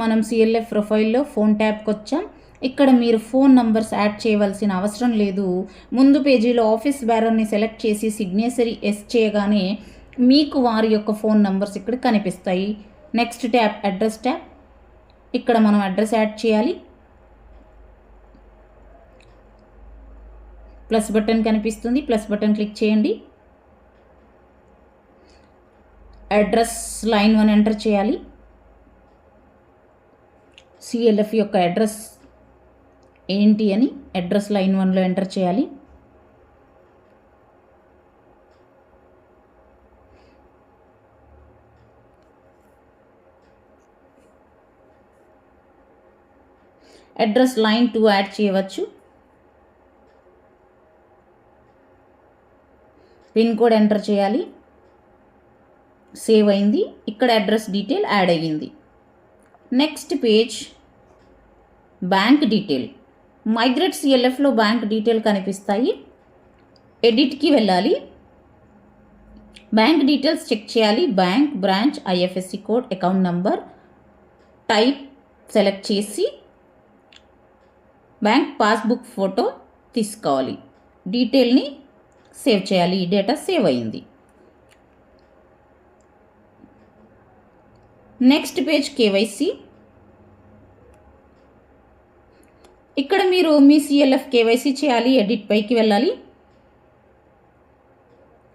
మనం సిఎల్ఎఫ్ ప్రొఫైల్లో ఫోన్ ట్యాబ్కి వచ్చాం. ఇక్కడ మీరు ఫోన్ నంబర్స్ యాడ్ చేయవలసిన అవసరం లేదు. ముందు పేజీలో ఆఫీస్ బ్యారర్ని సెలెక్ట్ చేసి సిగ్నేచరీ ఎస్ చేయగానే మీకు వారి యొక్క ఫోన్ నంబర్స్ ఇక్కడ కనిపిస్తాయి. నెక్స్ట్ ట్యాబ్ అడ్రస్ ట్యాబ్ ఇక్కడ మనం అడ్రస్ యాడ్ చేయాలి. ప్లస్ బటన్ కనిపిస్తుంది. ప్లస్ బటన్ క్లిక్ చేయండి. అడ్రస్ లైన్ వన్ ఎంటర్ చేయాలి. సిఎల్ఎఫ్ యొక్క అడ్రస్ ఏంటి అని అడ్రస్ లైన్ వన్లో ఎంటర్ చేయాలి. అడ్రస్ లైన్ టూ యాడ్ చేయవచ్చు. పిన్ కోడ్ ఎంటర్ చేయాలి. సేవ్ అయింది. ఇక్కడ అడ్రస్ డీటెయిల్ యాడ్ అయ్యింది. Next page bank detail. Migrates ఎల్ఎఫ్లో బ్యాంక్ డీటెయిల్ కనిపిస్తాయి. ఎడిట్కి వెళ్ళాలి. బ్యాంక్ డీటెయిల్స్ చెక్ చేయాలి. Bank branch IFSC code account number type select చేసి బ్యాంక్ పాస్బుక్ ఫోటో తీసుకోవాలి. డీటెయిల్ని సేవ్ చేయాలి. ఈ డేటా సేవ్ అయింది. Next page KYC. ఇక్కడ మీరు మీ సిఎల్ఎఫ్ కేవైసీ చేయాలి ఎడిట్ పైకి వెళ్ళాలి.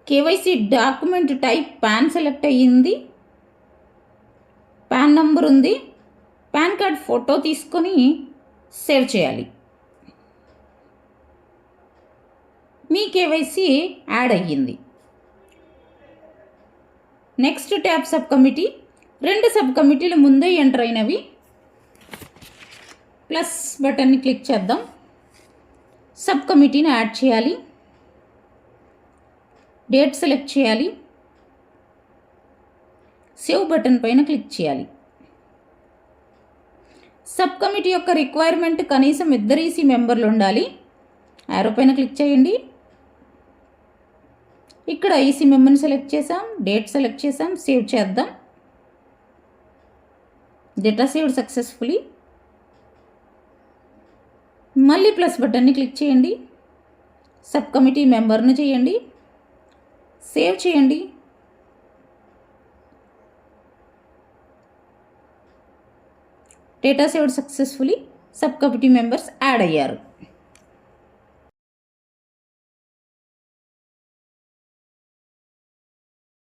KYC document type PAN select అయ్యింది. పాన్ నంబర్ ఉంది. పాన్ కార్డ్ ఫోటో తీసుకొని సేవ్ చేయాలి. మీ కేవైసీ యాడ్ అయ్యింది. నెక్స్ట్ ట్యాబ్ సబ్ కమిటీ రెండు సబ్ కమిటీలు ముందే ఎంటర్ అయినవి. ప్లస్ బటన్ని క్లిక్ చేద్దాం. సబ్ కమిటీని యాడ్ చేయాలి. డేట్ సెలెక్ట్ చేయాలి. సేవ్ బటన్ పైన క్లిక్ చేయాలి. సబ్ కమిటీ యొక్క రిక్వైర్మెంట్ కనీసం ఇద్దరు ఈసీ మెంబర్లు ఉండాలి. యారో పైన క్లిక్ చేయండి. ఇక్కడ ఈసీ మెంబర్ని సెలెక్ట్ చేసాం డేట్ సెలెక్ట్ చేసాం సేవ్ చేద్దాం. Data saved successfully. మళ్ళీ ప్లస్ బటన్ని క్లిక్ చేయండి. సబ్ కమిటీ మెంబర్ని చేయండి. సేవ్ చేయండి. Data saved successfully sub committee members add అయ్యారు.